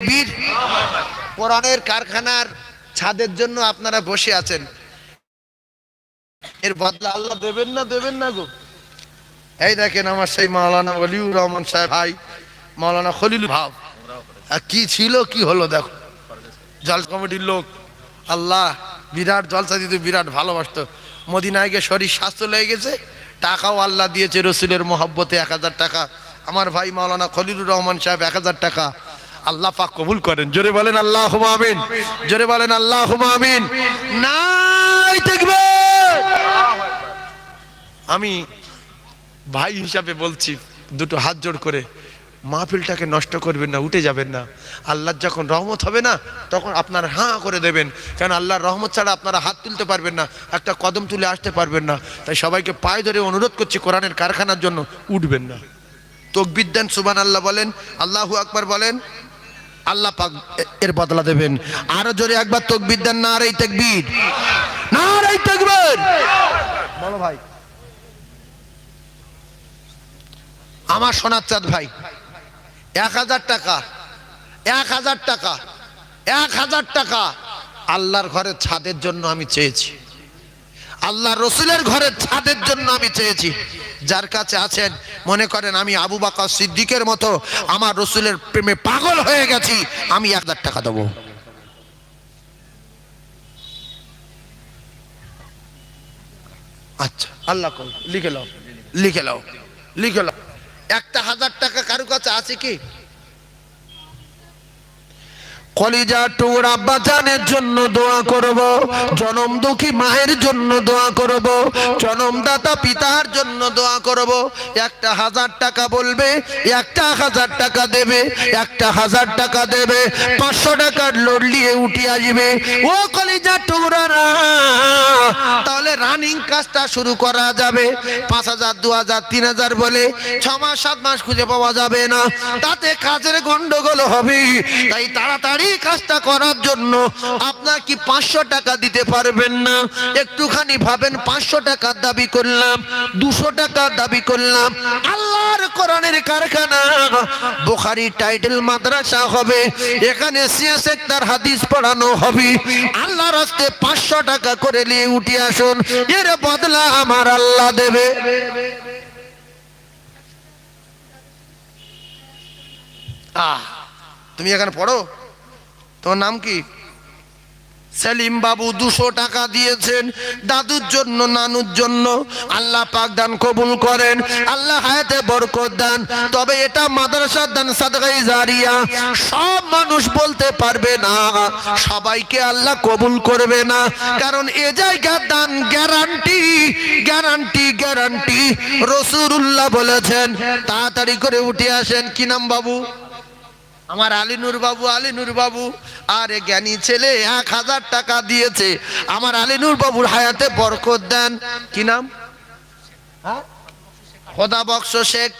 বীর কারখানার ছাদের জন্য আপনারা বসে আছেন। এর বদলা আল্লাহ দেবেন না দেবেন না গো। এই দেখেন আমার সেই মাওলানা অলিউর রহমান সাহেব, ভাই, মাওলানা খলিল ভাব। আর কি ছিল, কি হলো, দেখো। জল কমিটির লোক, আল্লাহ বিরাট জলসা দিতে বিরাট ভালোবাসত। মদিনায় গিয়ে শরীর স্বাস্থ্য লেগে গেছে, টাকাও আল্লাহ দিয়েছে রসুলের মোহব্বতে এক হাজার টাকা। আমার ভাই মাওলানা খলিলুর রহমান সাহেব, এক হাজার টাকা। আল্লাহ পাক কবুল করেন। জোরে বলেন আল্লাহ আমিন। জোরে বলেন আল্লাহ আমিন। নাই দেখবে আমি ভাই হিসাবে বলছি, দুটো হাত জোড় করে, মাহফিলটাকে নষ্ট করবেন না, উঠে যাবেন না। আল্লাহর যখন রহমত হবে না, তখন আপনারা হাঁ করে দেবেন। কারণ আল্লাহর রহমত ছাড়া আপনারা হাত তুলতে পারবেন না, একটা কদম তুলে আসতে পারবেন না। তাই সবাইকে পায়ে ধরে অনুরোধ করছি, কোরআনের কারখানার জন্য উঠবেন না। তকবির দেন সুবান আল্লাহ বলেন, আল্লাহু আকবার বলেন আল্লাহ পাক এর বদলা দেবেন। আরও জোরে একবার তকবির দেন না আর এই তকবির। না আর এই তকবির। বলো ভাই। আমার সোনার চাঁদ ভাই, এক হাজার টাকা, এক হাজার টাকা, এক হাজার টাকা আল্লাহর ঘরের ছাদের জন্য আমি চেয়েছি। আল্লাহ রসুলের ঘরের ছাদের জন্য আমি চেয়েছি। যার কাছে আছেন মনে করেন আমি আবু বাকা সিদ্দিকের মতো আমার রসুলের প্রেমে পাগল হয়ে গেছি আমি এক হাজার টাকা দেবো। আচ্ছা আল্লাহ কল লিখে লাও লিখে লাও লিখে লাও একটা হাজার টাকা কারও কাছে আছে কি? কলিজা টুকরা বাঁচানের জন্য দোয়া করব, জনম দুঃখী মায়ের জন্য দোয়া করব জনমদাতা পিতার জন্য দোয়া করব। একটা হাজার টাকা বলবে, একটা হাজার টাকা দেবে, একটা হাজার টাকা দেবে, পাঁচশো টাকার লোড নিয়ে উঠে আসবে। ও কলিজা টুকরারা তাহলে রানিং কাজটা শুরু করা যাবে। পাঁচ হাজার, দু হাজার, তিন হাজার বলে ছ মাস, সাত মাস খুঁজে পাওয়া যাবে না। তাতে কাজের গন্ডগোল হবে তাই তাড়াতাড়ি কাজটা করার জন্য আপনার কি পাঁচশো টাকা দিতে পারবেন না? একটুখানি ভাবেন, পাঁচশো টাকার দাবি করলাম, দুশো টাকার দাবি করলাম। আল্লাহর কোরআনের কারখানা। বোখারি টাইটেল মাদ্রাসা হবে, এখানে তার হাদিস পড়ানো হবে। আল্লাহর রাস্তে পাঁচশো টাকা করে নিয়ে উঠে আসুন, এর বদলা আমার আল্লাহ দেবে। তুমি এখানে পড়ো? তোমার নাম কি? সেলিম বাবু দুশো টাকা দিয়েছেন, দাদুর জন্য, নানুর জন্য। আল্লাহ পাক দান কবুল করেন, আল্লাহ হায়াতে বরকত দান। তবে এটা মাদ্রাসার দান সাদগাই জারিয়া। সব মানুষ বলতে পারবে না, সবাইকে আল্লাহ কবুল করবে না। কারণ এ জায়গার দান গ্যারান্টি গ্যারান্টি গ্যারান্টি। রসুরুল্লাহ বলেছেন, তাড়াতাড়ি করে উঠে আসেন। কি নাম বাবু? আমার আলিনুর বাবু আলিনুর বাবু, আর জ্ঞানী ছেলে, এক হাজার টাকা দিয়েছে। আমার আলিনুর বাবুর হায়াতে বরকত দেন। কি নাম? হ্যাঁ? খোদা বক্স শেখ।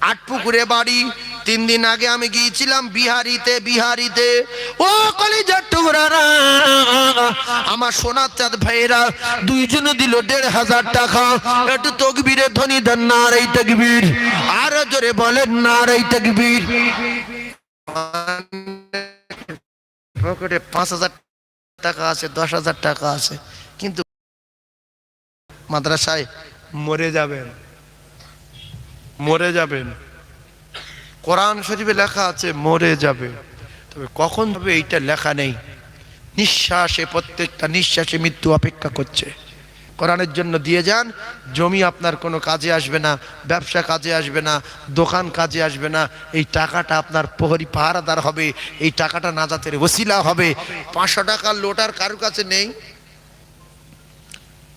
আটপুকুরে বাড়ি। তিন দিন আগে আমি গিয়েছিলাম বিহারিতে বিহারিতে। ও কলিজার আমার সোনার চাঁদ ভাইরা দুইজনে দিল দেড় হাজার টাকা। একটু তকবীরে ধনী দেন, না এই তকবীর। আরও জোরে বলেন, না এই তকবীর। পকেটে পাঁচ হাজার টাকা আছে, দশ হাজার টাকা আছে, কিন্তু মাদ্রাসায় মরে যাবেন। মরে যাবেন। কোরআন শরীফে লেখা আছে, মরে যাবে। তবে কখন হবে এইটা লেখা নেই। নিঃশ্বাসে, প্রত্যেকটা নিঃশ্বাসে মৃত্যু অপেক্ষা করছে। কোরআনের জন্য দিয়ে যান। জমি আপনার কোনো কাজে আসবে না, ব্যবসা কাজে আসবে না, দোকান কাজে আসবে না। এই টাকাটা আপনার প্রহরী পাহারাদার হবে, এই টাকাটা নাজাতের ওসিলা হবে। পাঁচশো টাকার লোটার কারোর কাছে নেই?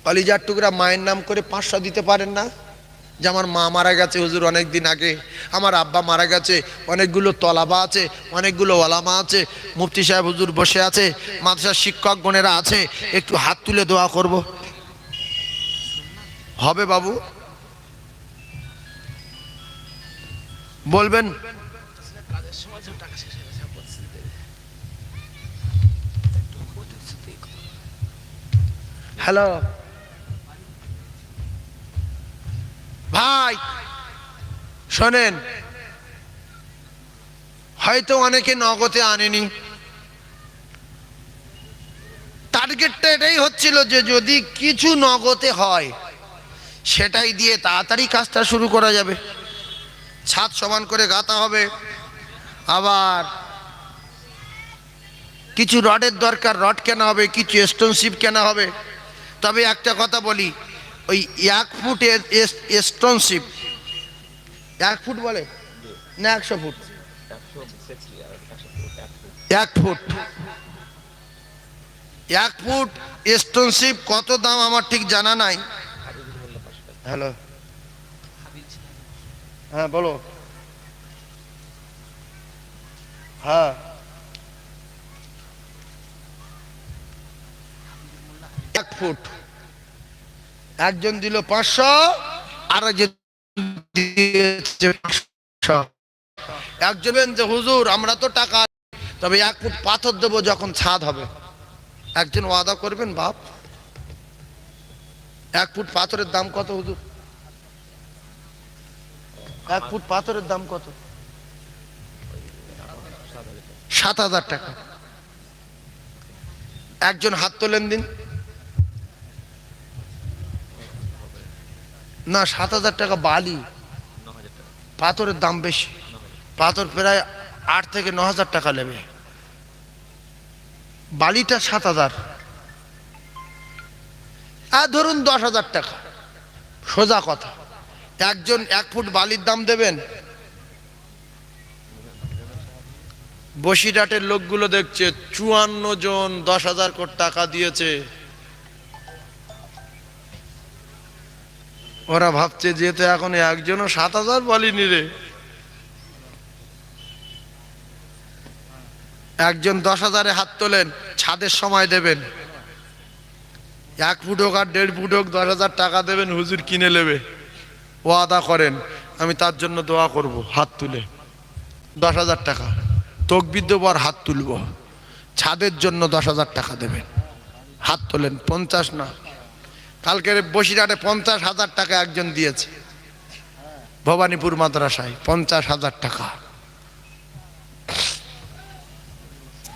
কলিজার টুকরা মায়ের নাম করে পাঁচশো দিতে পারেন না? যে আমার মা মারা গেছে হুজুর অনেক দিন আগে, আমার আব্বা মারা গেছে, অনেকগুলো তলাবা আছে, অনেকগুলো ওলামা আছে, মুফতি সাহেব হুজুর বসে আছে, মাদ্রাসার শিক্ষক গণেরা আছে, একটু হাত তুলে দোয়া করব। হবে বাবু। বলবেন। হ্যালো। ভাই, শোনেন। হয়তো অনেকে নগদে আনেনি। টার্গেটটা এটাই হচ্ছিল যে যদি কিছু নগদে হয় সেটাই দিয়ে তাড়াতাড়ি কাজটা শুরু করা যাবে। ছাদ সমান করে গাঁথা হবে। আবার কিছু রডের দরকার, রড কেনা হবে, কিছু স্টোনশিপ কেনা হবে। তবে একটা কথা বলি, ওই এক ফুট স্টোনশিপ এক ফুট বলে? না, একশো ফুট। এক ফুট। এক ফুট স্টোনশিপ কত দাম আমার ঠিক জানা নাই। হ্যালো। হ্যাঁ বলো। হ্যাঁ। এক ফুট। একজন দিল পাঁচশো আর একজন একজন যে হুজুর আমরা তো টাকা তবে এক ফুট পাথর দেবো যখন ছাদ হবে। একজন ওয়াদা করবেন বাপ? এক ফুট পাথরের দাম কত, হুজুর? এক ফুট পাথরের দাম কত? সাত হাজার টাকা। একজন হাত তোলেন দিন। না, সাত হাজার টাকা বালি। পাথরের দাম বেশি। পাথর প্রায় আট থেকে ন হাজার টাকা নেবে। বালিটা সাত হাজার। আর ধরুন দশ হাজার টাকা। সোজা কথা। একজন এক ফুট বালির দাম দেবেন? বসিরহাটের লোকগুলো দেখছে, চুয়ান্ন জন দশ হাজার কোটি টাকা দিয়েছে। ওরা ভাবছে যেতে এখন একজনও সাত হাজার বলিনি রে একজন দশ হাজারে হাত তোলেন, ছাদের সময় দেবেন। এক ফুট হোক আর দেড় ফুট হোক দশ হাজার টাকা দেবেন, হুজুর কিনে নেবে। ও আদা করেন, আমি তার জন্য দোয়া করব, হাত তুলে। দশ হাজার টাকা। তকবির দেবো হাত তুলব। ছাদের জন্য দশ হাজার টাকা দেবেন। হাত তোলেন, পঞ্চাশ না। কালকের বসিরহাটে পঞ্চাশ হাজার টাকা একজন দিয়েছে। ভবানীপুর মাদ্রাসায় পঞ্চাশ হাজার টাকা।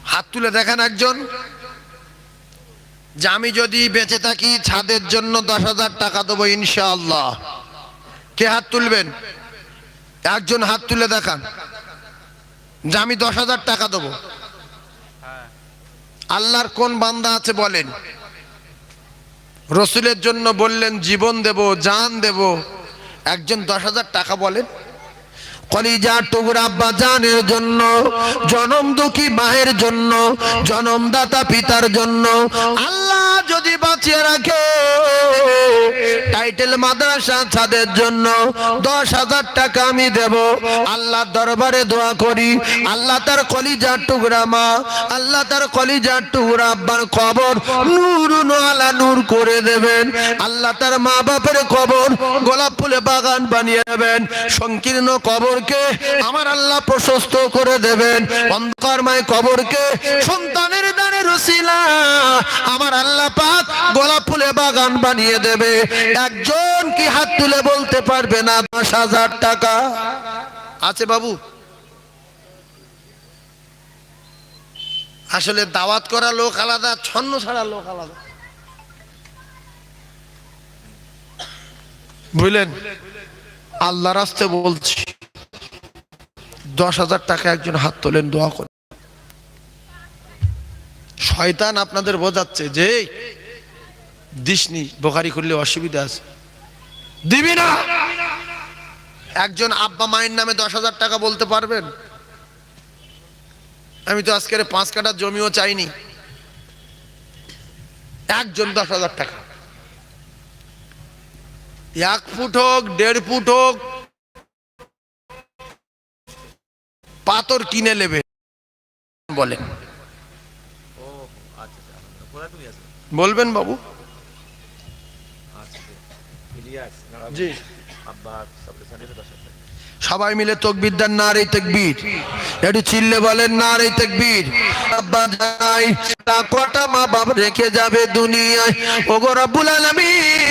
হাত তুলে দেখেন একজন। যে আমি যদি বেঁচে থাকি ছাদের জন্য দশ হাজার টাকা দেবো ইনশাআল্লাহ। কে হাত তুলবেন? একজন হাত তুলে দেখান। যে আমি দশ হাজার টাকা দেবো। আল্লাহর কোন বান্দা আছে বলেন। রসুলের জন্য বললেন, জীবন দেব, জান দেব। একজন দশ হাজার টাকা বলেন। কলিজা টুকরা আব্বা জানের জন্য, জনম দুঃখী মায়ের জন্য, জনমদাতা পিতার জন্য। আল্লাহ যদি বাঁচিয়ে রাখে, টাইটেল মাদ্রাসা ছাদের জন্য দশ হাজার টাকা আমি দেব। আল্লাহ দরবারে দোয়া করি, আল্লাহ তার কলিজার টুকরা মা, আল্লাহ তার কলিজার টুকরা আব্বার কবর নূর আলা নূর করে দেবেন। আল্লাহ তার মা বাপের কবর গোলাপ ফুলে বাগান বানিয়ে দেবেন। সংকীর্ণ কবরকে আমার আল্লাহ প্রশস্ত করে দেবেন। অন্ধকারময় কবরকে সন্তানের দানে রসিলা। আমার আল্লাহ পাক গোলাপ ফুলে বাগান বানিয়ে দেবে। একজন কি হাত তুলে বলতে পারবে না, দশ হাজার টাকা? আছে বাবু। আসলে দাওয়াত করা লোক আলাদা, ছন্ন ছাড়া লোক আলাদা। বুঝলেন? আল্লাহ রাস্তে বলছি। দশ হাজার টাকা একজন হাত তোলেন, দোয়া করে শয়তান আপনাদের বোঝাচ্ছে যে দিসনি বোখারি করলে অসুবিধা আছে। দিবি না! একজন আব্বা মায়ের নামে দশ হাজার টাকা বলতে পারবেন? আমি তো আজকের পাঁচ কাটা জমিও চাইনি। একজন দশ হাজার টাকা। এক ফুট হোক, দেড় ফুট হোক পাথর কিনে নেবে। বলেন। আচ্ছা আচ্ছা আছো? বলবেন বাবু। আচ্ছা জি। সবাই মিলে তকবির দেন না রে তকবির। একটু চিল্লে বলেন না রে তকবির। আব্বা যাই তা কটা মা বাপ রেখে যাবে দুনিয়ায়? ওগো রব্বুল আলামিন।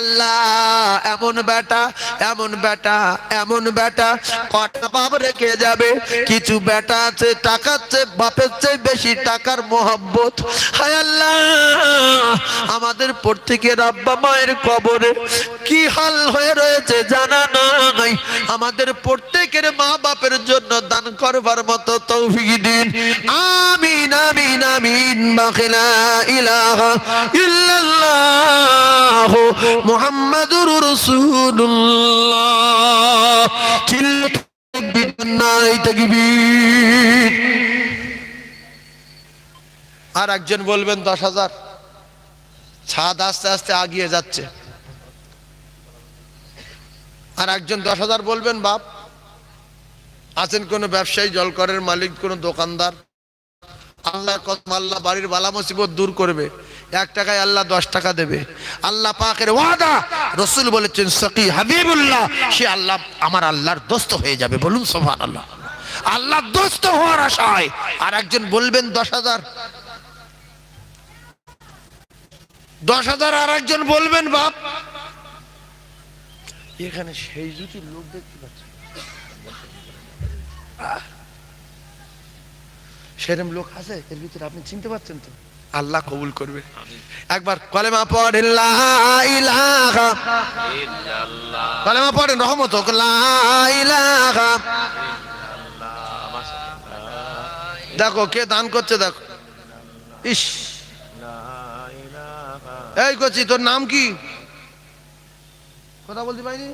আল্লাহ, এমন বেটা এমন বেটা এমন বেটা। কটা বাপ রেখে যাবে? কিছু বেটা আছে, টাকার চেয়ে বাপের চেয়ে বেশি টাকার হায় আল্লাহ, আমাদের প্রত্যেকের আব্বা মায়ের কবরে কি হাল হয়ে রয়েছে জানা নাই। আমাদের প্রত্যেকের মা বাপের জন্য দান করবার মতো তৌফিক দিন। আমিন আমিন আমিন বাখিলা ইলাহা ইল্লাল্লাহ। মুহাম্মাদুর তাকবীর আর একজন বলবেন দশ হাজার। ছাদ আস্তে আস্তে আগিয়ে যাচ্ছে। আর একজন দশ হাজার বলবেন, বাপ, আছেন কোনো ব্যবসায়ী, জলকরের মালিক, কোনো দোকানদার? আল্লাহ কত আল্লাহ বাড়ির বালা মুসিবত দূর করবে। এক টাকায় আল্লাহ দশ টাকা দেবে। আল্লাহ পাকের ওয়াদা। রসুল বলেছেন, সকি হাবিবুল্লাহ, সে আল্লাহ আমার আল্লাহর দোস্ত হয়ে যাবে। বলুন সোভান আল্লাহ আল্লাহ দোস্ত হওয়ার আশায়। আর একজন বলবেন, দশ হাজার। দশ হাজার আর একজন বলবেন, বাপ। এখানে সেই জুতির লোক দেখতে পাচ্ছি! সেরম লোক আছে? এর ভিতরে আপনি চিনতে পারছেন তো? আল্লাহ কবুল করবে। একবার কলেমা পড়েন কলেমা পড়েন রহমত দেখো কে দান করছে দেখো। ইস। এই করছি তোর নাম কি? কথা বলতে পারিনি?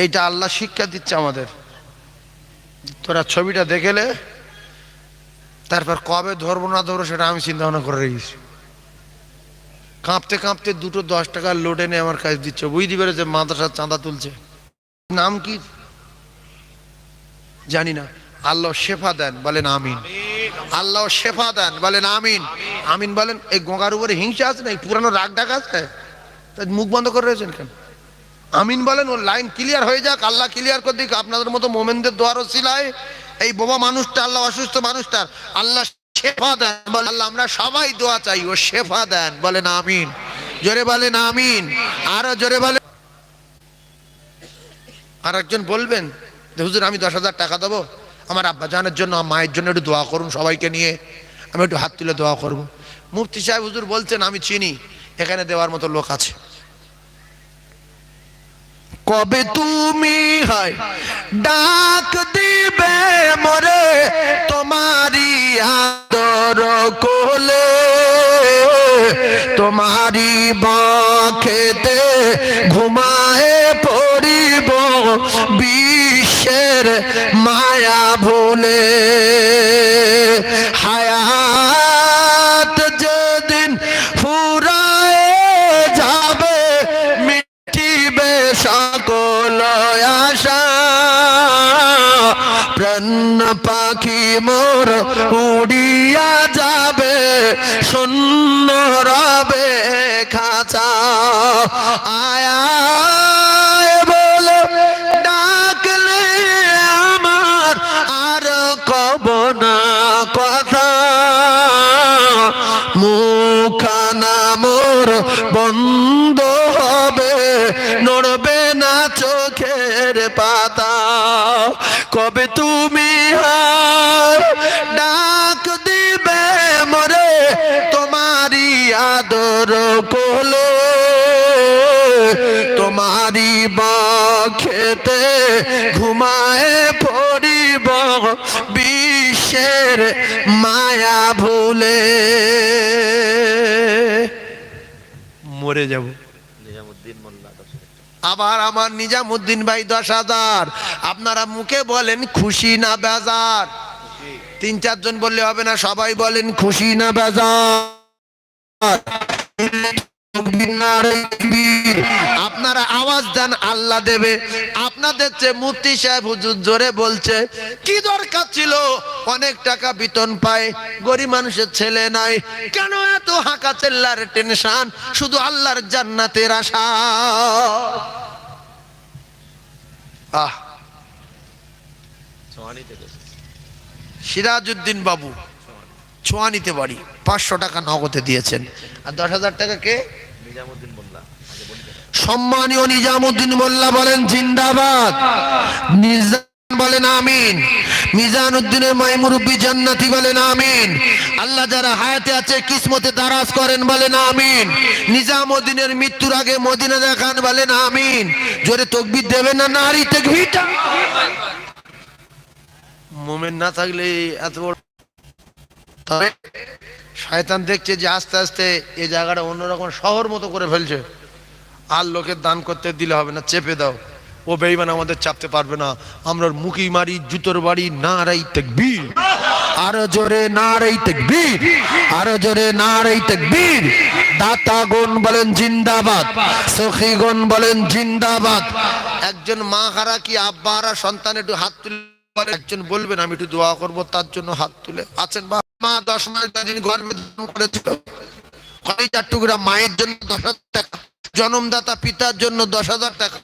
এইটা আল্লাহ শিক্ষা দিচ্ছে আমাদের। তোরা ছবিটা দেখেলে, তারপর কবে ধরবো না ধরবো সেটা আমি চিন্তা ভাবনা করে রেখেছি। কাঁপতে কাঁপতে দুটো দশ টাকার লোড এনে আমার কাছে দিচ্ছে। বুঝতে পেরেছে মাদ্রাসার চাঁদা তুলছে। নাম কি? জানি না। আল্লাহ শেফা দেন, বলেন আমিন। আল্লাহ শেফা দেন, বলেন আমিন। আমিন বলেন, এই গঙ্গার উপরে হিংসা আছে না এই পুরানো রাগ ডাক আছে মুখ বন্ধ করে রয়েছেন কেন? আমিন বলেন, ওর লাইন ক্লিয়ার হয়ে যাক, আল্লাহ ক্লিয়ার করে দিক। আপনাদের মতো মোমেনদের দোয়ারও সিলায়। এই বোমা মানুষটা, আল্লাহ অসুস্থ মানুষটার, আল্লাহ শেফা দেন বলে, আল্লাহ আমরা সবাই দোয়া চাই, ও শেফা দেন বলেন আমিন। জোরে বলেন আমিন। আরও জোরে বলেন। আর একজন বলবেন হুজুর, আমি দশ হাজার টাকা দেবো। আমার আব্বা জানের জন্য, আমার মায়ের জন্য একটু দোয়া করুন সবাইকে নিয়ে। আমি একটু হাত তুলে দোয়া করব। মুফতি সাহেব হুজুর বলছেন, আমি চিনি, এখানে দেওয়ার মতো লোক আছে। কবে তুমি হয় ডাক দিবে মরে তোমারি আদর কোলে, তোমারি বাঁখেতে ঘুমায়ে পড়িব বিশ্বের মায়া ভুলে। হায়াত পাখি মোর উড়িয়া যাবে, শূন্য রবে খাঁচা। আয়া বলে, ডাকলে আমার আর কব না কথা। মুখানা মোর বন্ধ হবে, নড়বে না চোখের পাতা। কবে তুমি আদর কোলে তোমারি খেতে ঘুমায় পড়িব বিশ্বের মায়া ভুলে। মরে যাব। আবার আমার নিজামুদ্দিন ভাই দশ হাজার। আপনারা মুখে বলেন, খুশি না বেজার? তিন চারজন বললে হবে না, সবাই বলেন, খুশি না বেজার? আপনারা আওয়াজ দেন, আল্লাহ দেবে। আপনাদের চেয়ে মুফতি সাহেব হুজুর জোরে বলছে, কি দরকার ছিল? অনেক টাকা বেতন পায়, গরিব মানুষের ছেলে নাই। কেন এত হাঁকা চেল্লার টেনশন? শুধু আল্লাহর জান্নাতের আশা। আহ। এসেছি সিরাজউদ্দিন বাবু। সোয়ানি ছোয়ানিতে বাড়ি পাঁচশো টাকা নগদে দিয়েছেন। আর দশ হাজার টাকা কে? নিজামুদ্দিন মোল্লা? সম্মানীয় নিজামুদ্দিন মোল্লা বলেন জিন্দাবাদ। বলেন আমিন। মিজান উদ্দিনের মাইমুরব্বী জান্নাতি বলেন আমিন। আল্লাহ যারা হায়াতে আছে কিসমতে দারাজ করেন বলেন আমিন। নিজামুদ্দিনের মৃত্যুর আগে মদিনা দেখান বলেন আমিন। জোরে তকবির দেবেন না নারী তকবিরটা? মোমেন না থাকলে এত বড় তবে শয়তান দেখছে যে আস্তে আস্তে এই জায়গাটা অন্যরকম শহর মতো করে ফেলছে। আর লোকের দান করতে দিলে হবে না চেপে দাও। ও বেইমান আমাদের চাপতে পারবে না। আমরা মুখি মারি জুতোর বাড়ি না রাই তেকবীর। আরও জোরে না রাই তেকবীর আরও জোরে না রাই তেকবীর দাতাগণ বলেন জিন্দাবাদ সখীগণ বলেন জিন্দাবাদ। একজন মা হারা কি আব্বা হারা সন্তান একটু হাত তুলে একজন বলবেন, আমি একটু দোয়া করব, তার জন্য হাত তুলে। আছেন বা মা, দশ মাস দিন গর্বে করেছিল কলিজার টুকরা, মায়ের জন্য দশ হাজার টাকা, জন্মদাতা পিতার জন্য দশ হাজার টাকা।